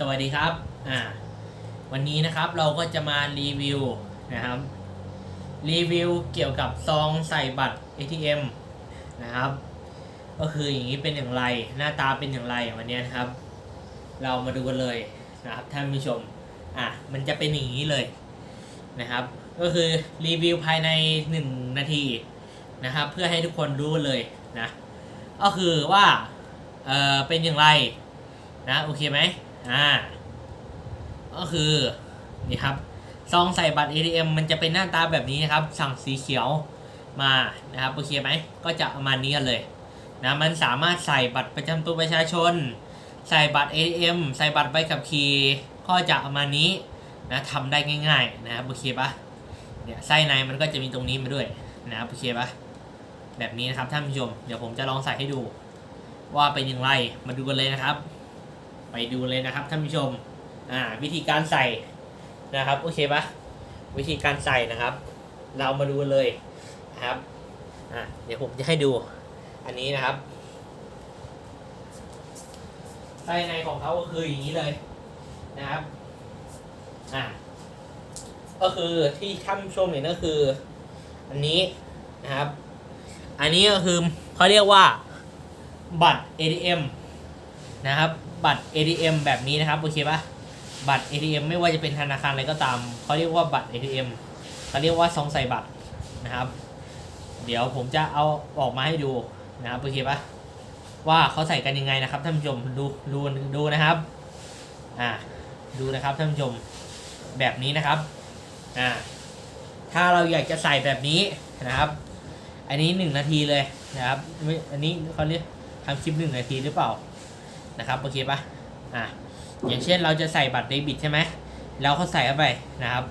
สวัสดีครับอ่าวันนี้นะครับเราก็จะมารีวิวนะครับรีวิวเกี่ยวกับซองใส่บัตร ATM นะครับ ก็คืออย่างนี้เป็นอย่างไร หน้าตาเป็นอย่างไรวันนี้นะครับ เรามาดูกันเลยนะครับท่านผู้ชมอะมันจะเป็นอย่างนี้เลยนะครับ ก็คือรีวิวภายใน 1 นาทีนะครับ เพื่อให้ทุกคนรู้เลยนะก็คือว่าเออเป็นอย่างไรนะโอเคไหม อ่า ก็คือนี่ครับซองใส่บัตร ATM มันจะเป็นหน้าตาแบบนี้นะครับ สั่งสีเขียวมานะครับโอเคไหมก็จะประมาณนี้กันเลยนะมันสามารถใส่บัตรประจำตัวประชาชน ใส่บัตร ATM ใส่บัตรใบขับขี่ก็จะประมาณนี้นะทำได้ง่าย ๆ นะครับโอเคปะเนี่ยไส้ในมันก็จะมีตรงนี้มาด้วยนะครับโอเคปะแบบนี้นะครับท่านผู้ชมเดี๋ยวผมจะลองใส่ให้ดู ว่าเป็นอย่างไรมาดูกันเลยนะครับ ไปดูเลยนะครับท่านผู้ชมอ่าวิธีการใส่นะครับโอเคปะวิธีการใส่นะครับ เรามาดูเลยนะครับอ่าเดี๋ยวผมจะให้ดูอันนี้นะครับไส้ในของเขาก็คืออย่างนี้เลยนะครับอ่าก็คือที่ท่านชมเห็นก็คือ อันนี้นะครับ อันนี้ก็คือเขาเรียกว่าบัตร ATM นะครับบัตร ATM แบบนี้นะครับโอเคปะบัตร ATM ไม่ว่าจะเป็นธนาคารอะไรก็ตามเขาเรียกว่าบัตร ATM เขาเรียกว่าซองใส่บัตรนะครับ เดี๋ยวผมจะเอาออกมาให้ดูนะครับโอเคปะว่าเขาใส่กันยังไงนะครับท่านผู้ชมดูดูดูนะครับอ่าดูนะครับท่านผู้ชมแบบนี้นะครับอ่าถ้าเราอยากจะใส่แบบนี้นะครับ อันนี้หนึ่งนาทีเลยนะครับไม่อันนี้เขาเรียกทำคลิปหนึ่งนาทีหรือเปล่า นะครับโอเคปะอะอย่างเช่นเราจะใส่บัตรเดบิตใช่ไหมเราก็ใส่เข้าไปนะครับ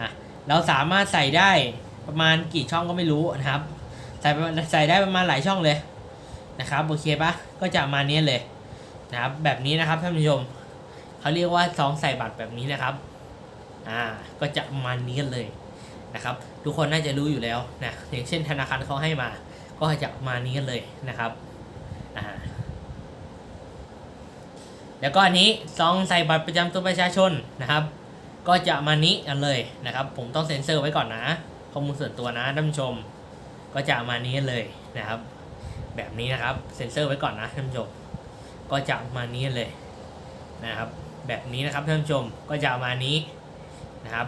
อะเราสามารถใส่ได้ประมาณกี่ช่องก็ไม่รู้นะครับ ใส่ปใส่ได้ประมาณหลายช่องเลยนะครับโอเคปะก็จะมาณนี้ยเลยนะครับแบบนี้นะครับท่านผู้ชมเขาเรียกว่าซองใส่บัตรแบบนี้นะครับอ่าก็จะมาณนี้กันเลยนะครับ ทุกคนน่าจะรู้อยู่แล้วนะอย่างเช่นธนาคารเขาให้มา ก็จะมาเนี้กันเลยนะครับอ่า แล้วก็อันนี้ซองใส่บัตรประจำตัวประชาชนนะครับ ก็จะมานี้กันเลยนะครับ ผมต้องเซ็นเซอร์ไว้ก่อนนะข้อมูลส่วนตัวนะท่านผู้ชม ก็จะมานี้เลยนะครับ แบบนี้นะครับเซ็นเซอร์ไว้ก่อนนะท่านผู้ชม ก็จะมานี้เลยนะครับ แบบนี้นะครับท่านผู้ชมก็จะมานี้นะครับ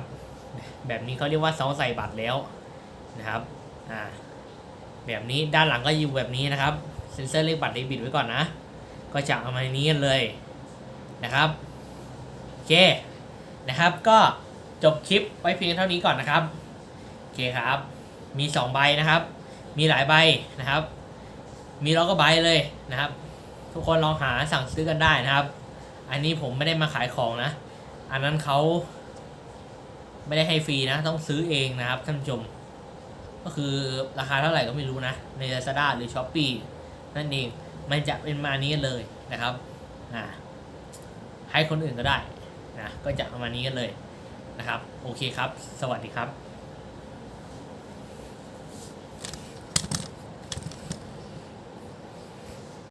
แบบนี้เขาเรียกว่าซองใส่บัตรแล้วนะครับอ่าแบบนี้ด้านหลังก็อยู่แบบนี้นะครับเซ็นเซอร์เลขบัตรเดบิตไว้ก่อนนะ ก็จะเอามานี้เลย นะครับโอเคนะครับก็จบคลิปไว้เพียงเท่านี้ก่อนนะครับโอเคครับ มี 2 ใบนะครับ มีหลายใบนะครับ มีล็อกก็ใบเลยนะครับ ทุกคนลองหาสั่งซื้อกันได้นะครับ อันนี้ผมไม่ได้มาขายของนะ อันนั้นเขาไม่ได้ให้ฟรีนะ ต้องซื้อเองนะครับท่านผู้ชมก็คือราคาเท่าไหร่ก็ไม่รู้นะ ใน Lazada หรือ s h อ p e e นั่นเองมันจะเป็นมานี้เลยนะครับอ่า ให้คนอื่นก็ได้นะก็จะประมาณนี้กันเลยนะครับ โอเคครับ สวัสดีครับ